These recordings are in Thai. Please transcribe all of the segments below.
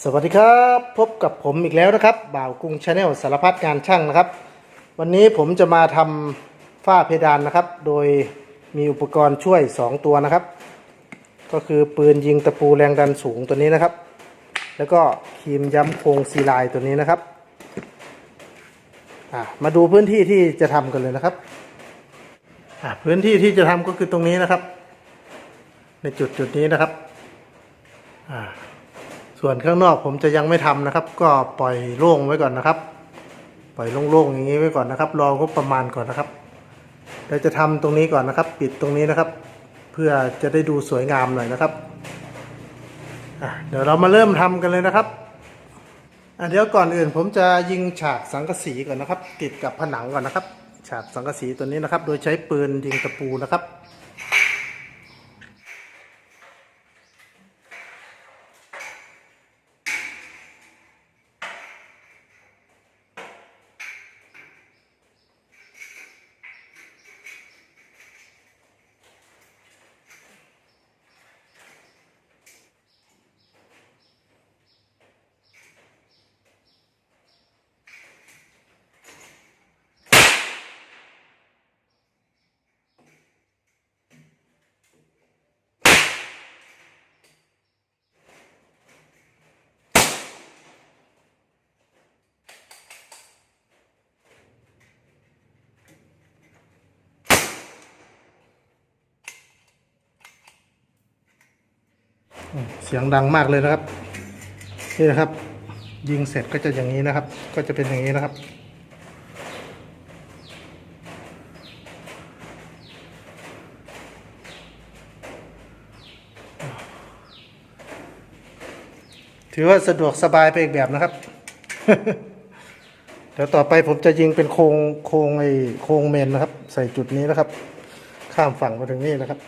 สวัสดีครับพบกับผมอีกแล้วนะครับ บ่าวกรุงชาแนลสารพัดงานช่างนะครับ วันนี้ผมจะมาทำฝ้าเพดานนะครับ โดยมีอุปกรณ์ช่วย 2 ตัวนะครับ ก็คือปืนยิงตะปูแรงดันสูงตัวนี้นะครับ แล้วก็ครีมย้ำโครงซีลายตัวนี้นะครับมาดูพื้นที่ที่จะทำกันเลยนะครับพื้นที่ที่จะทำก็คือตรงนี้นะครับ ในจุดจุดนี้นะครับอ่า ส่วนข้างนอกผมจะยังไม่ทำนะครับ ก็ปล่อยโล่งไว้ก่อนนะครับ ปล่อยโล่งๆอย่างนี้ไว้ก่อนนะครับ รองบประมาณก่อนนะครับเราจะทำตรงนี้ก่อนนะครับ ปิดตรงนี้นะครับ เพื่อจะได้ดูสวยงามหน่อยนะครับเดี๋ยวเรามาเริ่มทำกันเลยนะครับเดี๋ยวก่อนอื่นผมจะยิงฉากสังกะสีก่อนนะครับ ติดกับผนังก่อนนะครับ ฉากสังกะสีตัวนี้นะครับ โดยใช้ปืนยิงตะปูนะครับ เสียงดังมากเลยนะครับ นี่นะครับ ยิงเสร็จก็จะอย่างนี้นะครับ ก็จะเป็นอย่างนี้นะครับ ถือว่าสะดวกสบายไปอีกแบบนะครับ เดี๋ยวต่อไปผมจะยิงเป็นโครงโครงไอ้โครงเมนนะครับ ใส่จุดนี้นะครับ ข้ามฝั่งมาถึงนี่นะครับ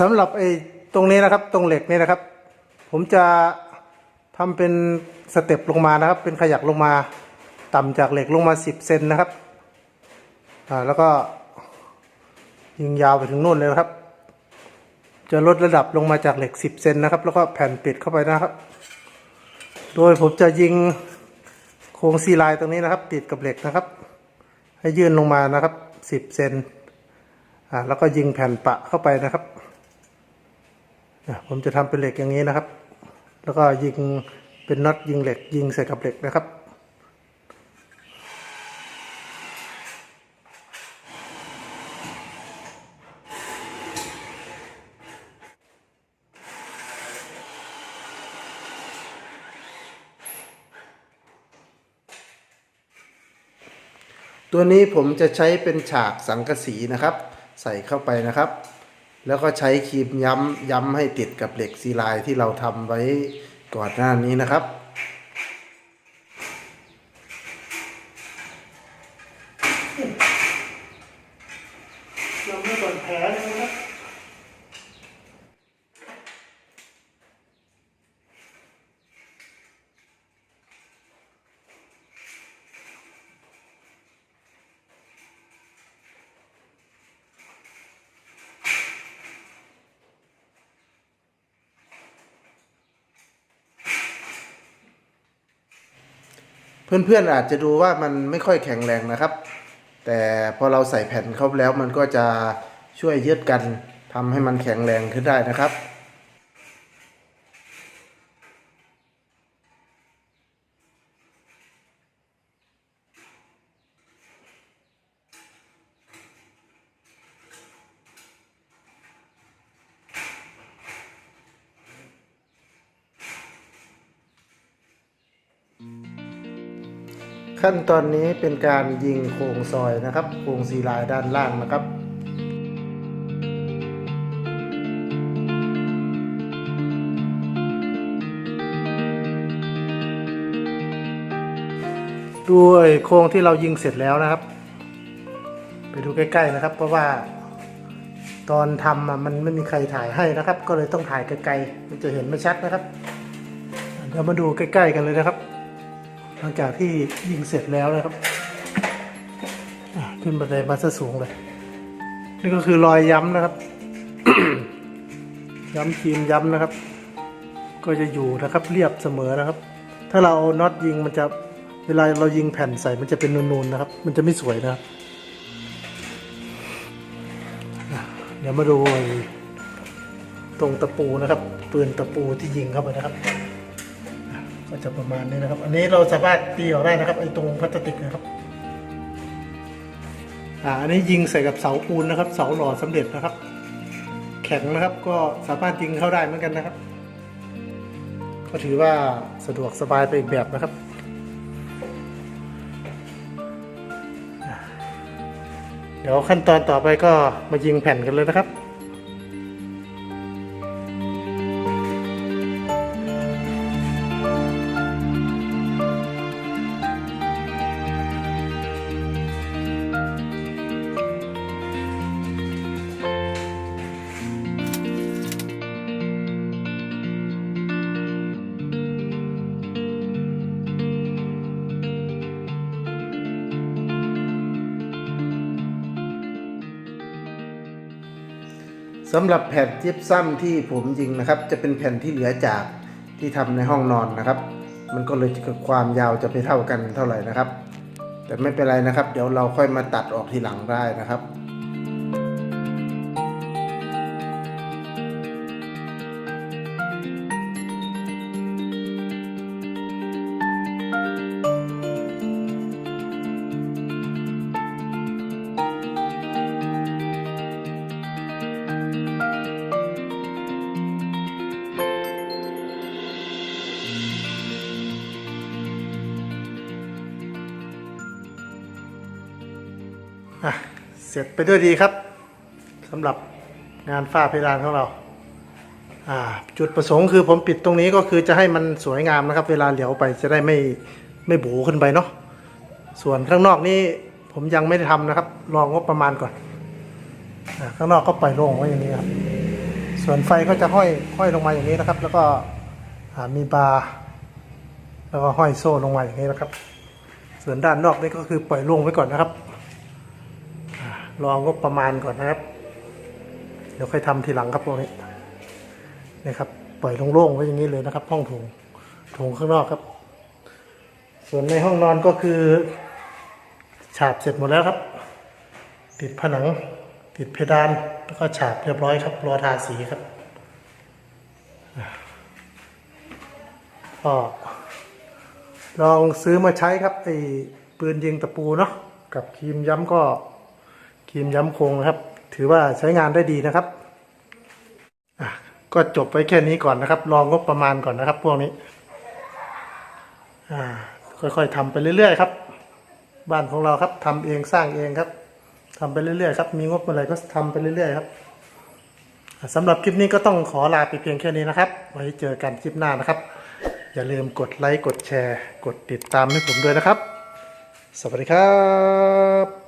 สำหรับไอ้ตรงนี้นะครับ ตรงเหล็กนี่นะครับ ผมจะทำเป็นสเต็ปลงมานะครับ เป็นขยักลงมา ต่ำจากเหล็กลงมา 10เซนนะครับอ่าแล้วก็ยิงยาวไปถึงนู่นเลยครับ จะลดระดับลงมาจากเหล็ก 10เซนนะครับ แล้วก็แผ่นปิดเข้าไปนะครับ โดยผมจะยิงโครงซีลน์ตรงนี้นะครับ ติดกับเหล็กนะครับ ให้ยื่นลงมานะครับ 10เซนอ่าแล้วก็ยิงแผ่นปะเข้าไปนะครับ ผมจะทำเป็นเหล็กอย่างนี้นะครับ แล้วก็ยิงเป็นน็อตยิงเหล็ก ยิงใส่กับเหล็กนะครับ ตัวนี้ผมจะใช้เป็นฉากสังกะสีนะครับ ใส่เข้าไปนะครับ แล้วก็ใช้ครีมย้ำย้ำให้ติดกับเหล็กซีลายที่เราทำไว้ก่อนหน้านี้นะครับ ยังไม่ก่อนแผลเลยนะครับ เพื่อนๆอาจจะดูว่ามันไม่ค่อยแข็งแรงนะครับ แต่พอเราใส่แผ่นเข้าแล้วมันก็จะช่วยยืดกันทำให้มันแข็งแรงขึ้นได้นะครับ ขั้นตอนนี้เป็นการยิงโครงซอยนะครับ โครงซีลายด้านล่างนะครับด้วยโครงที่เรายิงเสร็จแล้วนะครับ ไปดูใกล้ๆนะครับ เพราะว่าตอนทำมันไม่มีใครถ่ายให้นะครับ ก็เลยต้องถ่ายไกลๆมันจะเห็นไม่ชัดนะครับ เดี๋ยวมาดูใกล้ ๆ กันเลยนะครับ หลังจากที่ยิงเสร็จแล้วนะครับขึ้นบันไดมาซะสูงเลย นี่ก็คือรอยย้ำนะครับ ย้ำคีมย้ำนะครับ ก็จะอยู่นะครับเรียบเสมอนะครับ ถ้าเราเอาน็อตยิงมันจะเวลาเรายิงแผ่นใส่มันจะเป็นนูนๆนะครับ มันจะไม่สวยนะครับเดี๋ยวมาดูตรงตะปูนะครับปืนตะปูที่ยิงเข้าไปนะครับ ก็จะประมาณนี้นะครับ อันนี้เราสามารถตีออกได้นะครับไอ้ตรงพลาสติกนะครับอ่าอันนี้ยิงใส่กับเสาปูนนะครับ เสาหล่อสำเร็จนะครับ แข็งนะครับก็สามารถยิงเข้าได้เหมือนกันนะครับ ก็ถือว่าสะดวกสบายไปอีกแบบนะครับเดี๋ยวขั้นตอนต่อไปก็มายิงแผ่นกันเลยนะครับ สำหรับแผ่นยิบซ้ำที่ผมยิงนะครับ จะเป็นแผ่นที่เหลือจากที่ทำในห้องนอนนะครับ มันก็เลยความยาวจะไม่เท่ากันเท่าไหร่นะครับ แต่ไม่เป็นไรนะครับ เดี๋ยวเราค่อยมาตัดออกทีหลังได้นะครับ อะเสร็จไปด้วยดีครับสำหรับงานฝ้าเพดานของเรา จุดประสงค์คือผมปิดตรงนี้ก็คือจะให้มันสวยงามนะครับ เวลาเหลียวไปจะได้ไม่ไม่โบขึ้นไปเนาะส่วนข้างนอกนี่ผมยังไม่ได้ทำนะครับ รองงบประมาณก่อนอข้างนอกก็ปล่อยโล่งไว้อย่างนี้ครับ ส่วนไฟก็จะห้อยห้อยลงมาอย่างนี้นะครับ แล้วก็มีบาร์แล้วก็ห้อยโซ่ลงมาอย่างนี้นะครับ ส่วนด้านนอกนี่ก็คือปล่อยโล่งไว้ก่อนนะครับ รองก็ประมาณก่อนนะครับ เดี๋ยวค่อยทำทีหลังครับพวกนี้นะครับปล่อยโล่งๆไว้อย่างนี้เลยนะครับ ห้องโถงโถงข้างนอกครับ ส่วนในห้องนอนก็คือฉาบเสร็จหมดแล้วครับ ติดผนัง ติดเพดานแล้วก็ฉาบเรียบร้อยครับรอทาสีครับก็ลองซื้อมาใช้ครับไอ้ปืนยิงตะปูเนาะกับครีมย้ำก็ ครีมย้ำโครงนะครับ ถือว่าใช้งานได้ดีนะครับก็จบไปแค่นี้ก่อนนะครับ ลองงบประมาณก่อนนะครับ พวกนี้ค่อยๆทำไปเรื่อยๆครับ บ้านของเราครับทำเองสร้างเองครับทำไปเรื่อยๆครับ มีงบเมื่อไรก็ทำไปเรื่อยๆครับสำหรับคลิปนี้ก็ต้องขอลาไปเพียงแค่นี้นะครับ ไว้เจอกันคลิปหน้านะครับ อย่าลืมกดไลค์ กดแชร์ กดติดตามให้ผมด้วยนะครับ สวัสดีครับ